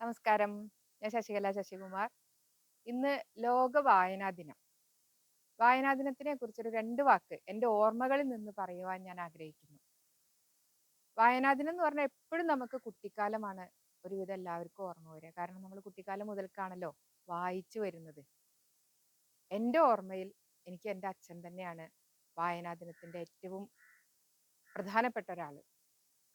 നമസ്കാരം. ഞാൻ ശശികല ശശികുമാർ. ഇന്ന് ലോക വായനാ ദിനം. വായനാ ദിനത്തിനെ കുറിച്ചൊരു രണ്ട് വാക്ക് എന്റെ ഓർമ്മകളിൽ നിന്ന് പറയുവാൻ ഞാൻ ആഗ്രഹിക്കുന്നു. വായനാ ദിനം എന്ന് പറഞ്ഞാൽ എപ്പോഴും നമുക്ക് കുട്ടിക്കാലമാണ് ഒരുവിധം എല്ലാവർക്കും ഓർമ്മ വരിക. കാരണം നമ്മൾ കുട്ടിക്കാലം മുതൽക്കാണല്ലോ വായിച്ചു വരുന്നത്. എന്റെ ഓർമ്മയിൽ എനിക്ക് എന്റെ അച്ഛൻ തന്നെയാണ് വായനാ ദിനത്തിന്റെ ഏറ്റവും പ്രധാനപ്പെട്ട ഒരാൾ.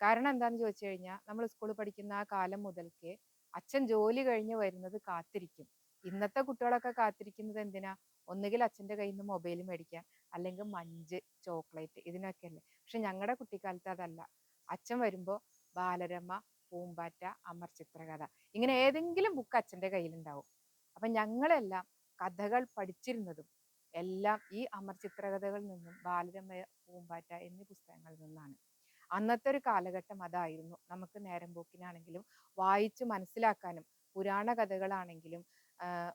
കാരണം എന്താണെന്ന് ചോദിച്ചു കഴിഞ്ഞാൽ നമ്മൾ സ്കൂളിൽ പഠിക്കുന്ന ആ കാലം മുതൽക്കേ അച്ഛൻ ജോലി കഴിഞ്ഞ് വരുന്നത് കാത്തിരിക്കും. ഇന്നത്തെ കുട്ടികളൊക്കെ കാത്തിരിക്കുന്നത് എന്തിനാ? ഒന്നുകിൽ അച്ഛന്റെ കയ്യിൽ നിന്ന് മൊബൈൽ മേടിക്കാൻ അല്ലെങ്കിൽ മഞ്ച് ചോക്ലേറ്റ് ഇതിനൊക്കെ അല്ലേ പക്ഷെ ഞങ്ങളുടെ കുട്ടിക്കാലത്ത് അതല്ല. അച്ഛൻ വരുമ്പോൾ ബാലരമ പൂമ്പാറ്റ അമർ ചിത്രകഥ ഇങ്ങനെ ഏതെങ്കിലും ബുക്ക് അച്ഛന്റെ കയ്യിലുണ്ടാവും. അപ്പം ഞങ്ങളെല്ലാം കഥകൾ പഠിച്ചിരുന്നതും എല്ലാം ഈ അമർ ചിത്രകഥകളിൽ നിന്നും ബാലരമ പൂമ്പാറ്റ എന്നീ പുസ്തകങ്ങളിൽ നിന്നാണ്. അന്നത്തെ ഒരു കാലഘട്ടം അതായിരുന്നു. നമുക്ക് നേരം പോക്കിനാണെങ്കിലും വായിച്ച് മനസ്സിലാക്കാനും പുരാണ കഥകളാണെങ്കിലും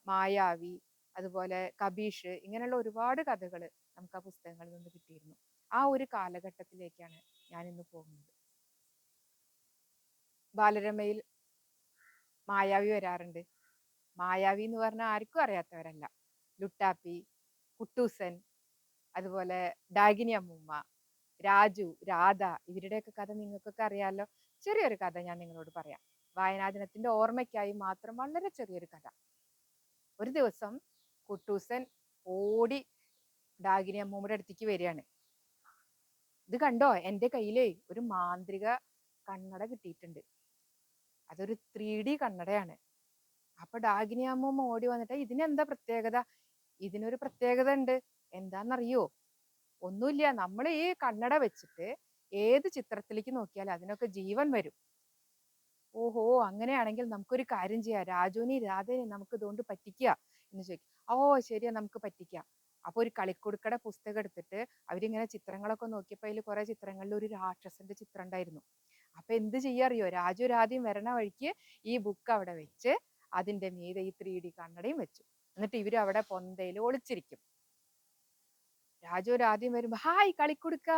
മായാവി അതുപോലെ കബീഷ് ഇങ്ങനെയുള്ള ഒരുപാട് കഥകൾ നമുക്ക് ആ പുസ്തകങ്ങളിൽ നിന്ന് കിട്ടിയിരുന്നു. ആ ഒരു കാലഘട്ടത്തിലേക്കാണ് ഞാൻ ഇന്ന് പോകുന്നത്. ബാലരമയിൽ മായാവി വരാറുണ്ട്. മായാവി എന്ന് പറഞ്ഞാൽ ആർക്കും അറിയാത്തവരല്ല. ലുട്ടാപ്പി കുട്ടൂസൻ അതുപോലെ ഡാഗിനി അമ്മൂമ്മ രാജു രാധ ഇവരുടെയൊക്കെ കഥ നിങ്ങൾക്കൊക്കെ അറിയാമല്ലോ ചെറിയൊരു കഥ ഞാൻ നിങ്ങളോട് പറയാം. വായനാദിനത്തിന്റെ ഓർമ്മയ്ക്കായി മാത്രം വളരെ ചെറിയൊരു കഥ. ഒരു ദിവസം കുട്ടൂസൻ ഓടി ഡാഗിനി അമ്മൂമ്മയുടെ അടുത്തേക്ക് വരികയാണ്. ഇത് കണ്ടോ? എന്റെ കയ്യിലേ ഒരു മാന്ത്രിക കണ്ണട കിട്ടിയിട്ടുണ്ട്. അതൊരു ത്രീ ഡി കണ്ണടയാണ്. അപ്പൊ ഡാഗിനി അമ്മൂമ്മ ഓടി വന്നിട്ട് ഇതിനെന്താ പ്രത്യേകത? ഇതിനൊരു പ്രത്യേകത ഉണ്ട്. എന്താണെന്നറിയോ ഒന്നുമില്ല. നമ്മൾ ഈ കണ്ണട വെച്ചിട്ട് ഏത് ചിത്രത്തിലേക്ക് നോക്കിയാലും അതിനൊക്കെ ജീവൻ വരും. ഓഹോ അങ്ങനെയാണെങ്കിൽ നമുക്കൊരു കാര്യം ചെയ്യാം. രാജുവിനെ രാധേനെ നമുക്ക് ഇതുകൊണ്ട് പറ്റിക്കുക എന്ന് ചോദിക്കും. ഓ ശരിയാ നമുക്ക് പറ്റിക്കാം. അപ്പോൾ ഒരു കളിക്കുടുക്കട പുസ്തകം എടുത്തിട്ട് അവരിങ്ങനെ ചിത്രങ്ങളൊക്കെ നോക്കിയപ്പോൾ അതിൽ കുറെ ചിത്രങ്ങളിൽ ഒരു രാക്ഷസന്റെ ചിത്രം ഉണ്ടായിരുന്നു. അപ്പൊ എന്ത് ചെയ്യാറിയോ രാജു രാധയും വരണ വഴിക്ക് ഈ ബുക്ക് അവിടെ വെച്ച് അതിന്റെ മീതെ ഈ ത്രീ ഡി കണ്ണടയും വെച്ചു. എന്നിട്ട് ഇവർ അവിടെ പൊന്തയിൽ ഒളിച്ചിരിക്കും. രാജു ആദ്യം വരുമ്പോ ഹായ് കളിക്കൊടുക്ക.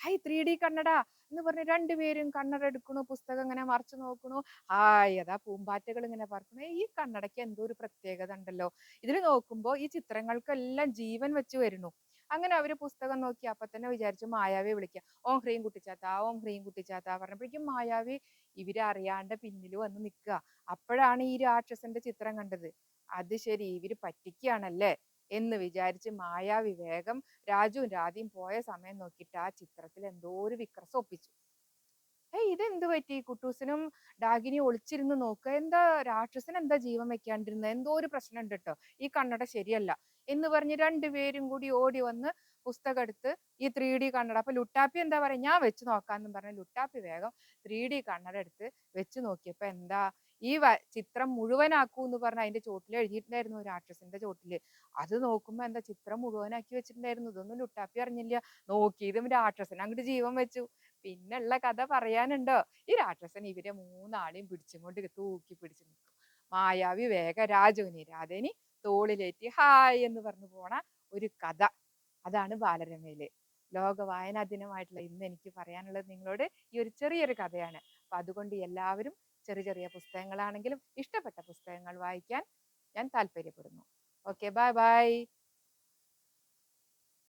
ഹായ് ത്രീ ഡി കണ്ണട. എന്ന് പറഞ്ഞ് രണ്ടുപേരും കണ്ണട എടുക്കണു പുസ്തകം ഇങ്ങനെ മറിച്ചു നോക്കണു. ഹായ് അതാ പൂമ്പാറ്റകൾ ഇങ്ങനെ പറക്കണു. ഈ കണ്ണടയ്ക്ക് എന്തോ ഒരു പ്രത്യേകത ഉണ്ടല്ലോ. ഇതിൽ നോക്കുമ്പോൾ ഈ ചിത്രങ്ങൾക്കെല്ലാം ജീവൻ വെച്ച് വരുന്നു. അങ്ങനെ അവർ പുസ്തകം നോക്കി അപ്പൊ തന്നെ വിചാരിച്ചു മായാവി വിളിക്കുക ഓം ഹ്രീം കുട്ടിച്ചാത്ത ഓം ഹ്രീം കുട്ടിച്ചാത്ത പറഞ്ഞപ്പോഴേക്കും മായാവി ഇവരെ അറിയാണ്ട് പിന്നിൽ വന്ന് നിൽക്കുക അപ്പോഴാണ് ഈ രാക്ഷസന്റെ ചിത്രം കണ്ടത്. അത് ശരി ഇവർ പറ്റിക്കുകയാണല്ലേ എന്ന് വിചാരിച്ച് മായാവി വേഗം രാജുവും രാധയും പോയ സമയം നോക്കിയിട്ട് ആ ചിത്രത്തിൽ എന്തോ ഒരു വിക്രസം ഒപ്പിച്ചു. ഏയ് ഇതെന്ത് പറ്റി? കുട്ടൂസിനും ഡാഗിനി ഒളിച്ചിരുന്ന് നോക്കുക എന്താ രാക്ഷസൻ എന്താ ജീവൻ വെക്കാണ്ടിരുന്നത് എന്തോ ഒരു പ്രശ്നം ഉണ്ട് കേട്ടോ ഈ കണ്ണട ശരിയല്ല. എന്ന് പറഞ്ഞ് രണ്ടുപേരും കൂടി ഓടി വന്ന് പുസ്തകം എടുത്ത് ഈ ത്രീ ഡി കണ്ണട. അപ്പൊ ലുട്ടാപ്പി എന്താ പറയാ? ഞാൻ വെച്ച് നോക്കാന്നും പറഞ്ഞ ലുട്ടാപ്പി വേഗം ത്രീ ഡി കണ്ണട എടുത്ത് വെച്ച് നോക്കിയപ്പോ എന്താ ഈ ചിത്രം മുഴുവനാക്കൂ എന്ന് പറഞ്ഞ അതിന്റെ ചോട്ടിൽ എഴുതിയിട്ടുണ്ടായിരുന്നു രാക്ഷസിന്റെ ചോട്ടിൽ. അത് നോക്കുമ്പോൾ എന്താ ചിത്രം മുഴുവനാക്കി വെച്ചിട്ടുണ്ടായിരുന്നു. ഇതൊന്നും ലുട്ടാപ്പി അറിഞ്ഞില്ല നോക്കിയതും രാക്ഷസൻ അങ്ങോട്ട് ജീവൻ വെച്ചു. പിന്നെ ഉള്ള കഥ പറയാനുണ്ടോ? ഈ രാക്ഷസൻ ഇവരെ മൂന്നാളെയും പിടിച്ചും കൊണ്ട് തൂക്കി പിടിച്ചു നിൽക്കും മായാവി വേഗ രാജുവിനി രാധേനി തോളിലേറ്റി ഹായ് എന്ന് പറഞ്ഞു പോണ ഒരു കഥ. അതാണ് ബാലരമയിൽ. ലോക വായനാ ദിനമായിട്ടുള്ള ഇന്ന് എനിക്ക് പറയാനുള്ളത് നിങ്ങളോട് ഈ ഒരു ചെറിയൊരു കഥയാണ്. അപ്പൊ അതുകൊണ്ട് എല്ലാവരും ചെറിയ ചെറിയ പുസ്തകങ്ങളാണെങ്കിലും ഇഷ്ടപ്പെട്ട പുസ്തകങ്ങൾ വായിക്കാൻ ഞാൻ താല്പര്യപ്പെടുന്നു. Okay bye bye.